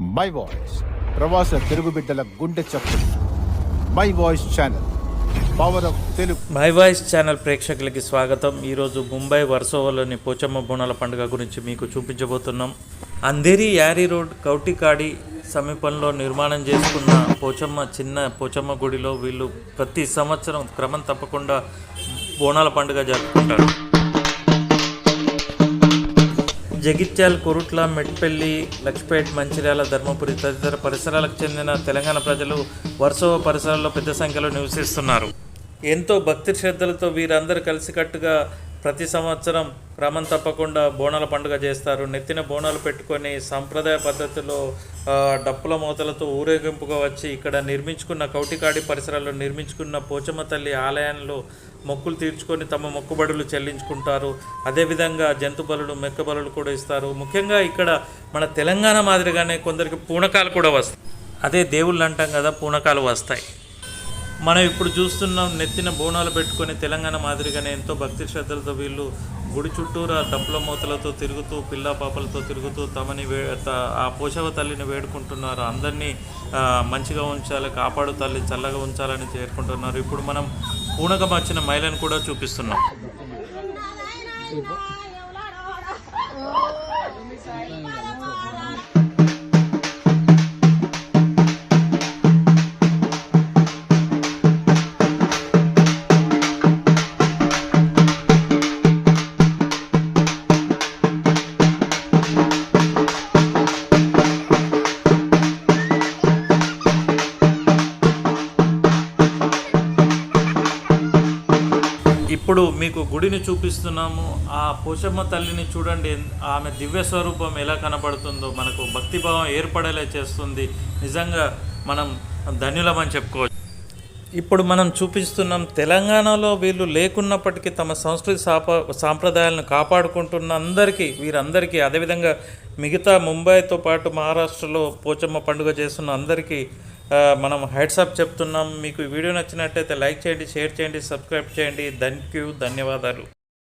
My voice ప్రవాస తెలుగు బిడ్డల గుండె చప్పుడు. My voice channel power of Telugu my voice channel ప్రేక్షకులకి స్వాగతం. ఈరోజు ముంబై వర్సోవాలోని పోచమ్మ బోనాల పండుగ గురించి మీకు చూపించబోతున్నాం. అంధేరి యారీ రోడ్ కౌటికాడి సమీపంలో నిర్మాణం చేసుకున్న పోచమ్మ చిన్న పోచమ్మ గుడిలో వీళ్ళు ప్రతి సంవత్సరం క్రమం తప్పకుండా బోనాల పండుగ జరుపుకుంటారు. జగిత్యాల్ కొరుట్ల మెట్పల్లి లక్ష్పేట్ మంచిర్యాల ధర్మపురి తదితర పరిసరాలకు చెందిన తెలంగాణ ప్రజలు వరుసవ పరిసరాల్లో పెద్ద సంఖ్యలో నివసిస్తున్నారు. ఎంతో భక్తి శ్రద్ధలతో వీరందరూ కలిసికట్టుగా ప్రతి సంవత్సరం క్రమం తప్పకుండా బోనాల పండుగ చేస్తారు. నెత్తిన బోనాలు పెట్టుకొని సాంప్రదాయ పద్ధతిలో డప్పుల మూతలతో ఊరేగింపుగా వచ్చి ఇక్కడ నిర్మించుకున్న కౌటికాడి పరిసరాల్లో నిర్మించుకున్న పోచమ్మ తల్లి ఆలయంలో మొక్కులు తీర్చుకొని తమ మొక్కుబడులు చెల్లించుకుంటారు. అదేవిధంగా జంతు బలులు మెక్క బలులు కూడా ఇస్తారు. ముఖ్యంగా ఇక్కడ మన తెలంగాణ మాదిరిగానే కొందరికి పూనకాలు కూడా వస్తాయి. అదే దేవుళ్ళు అంటాం కదా పూనకాలు వస్తాయి. మనం ఇప్పుడు చూస్తున్నాం నెత్తిన బోనాలు పెట్టుకొని తెలంగాణ మాదిరిగానే ఎంతో భక్తి శ్రద్ధలతో వీళ్ళు గుడి చుట్టూరా డప్పుల మూతలతో తిరుగుతూ పిల్ల పాపలతో తిరుగుతూ తమని వే త- ఆ పోషవ తల్లిని వేడుకుంటున్నారు. అందరినీ మంచిగా ఉంచాలి కాపాడు తల్లి చల్లగా ఉంచాలని చేరుకుంటున్నారు. ఇప్పుడు మనం పూనకం వచ్చిన మహిళను కూడా చూపిస్తున్నాం. ఇప్పుడు మీకు గుడిని చూపిస్తున్నాము. ఆ పోషమ్మ తల్లిని చూడండి. ఆమె దివ్య స్వరూపం ఎలా కనబడుతుందో మనకు భక్తిభావం ఏర్పడేలా చేస్తుంది. నిజంగా మనం ధన్యులమని చెప్పుకోవచ్చు. ఇప్పుడు మనం చూపిస్తున్నాం తెలంగాణలో వీళ్ళు లేకున్నప్పటికీ తమ సంస్కృతి సాప సాంప్రదాయాలను కాపాడుకుంటున్న అందరికీ వీరందరికీ అదేవిధంగా మిగతా ముంబైతో పాటు మహారాష్ట్రలో పోచమ్మ పండుగ చేస్తున్న అందరికీ మనం హెడ్స్ అప్ చెప్తున్నాం. మీకు వీడియో నచ్చినట్టయితే లైక్ చేయండి షేర్ చేయండి సబ్స్క్రైబ్ చేయండి. థ్యాంక్ యూ ధన్యవాదాలు.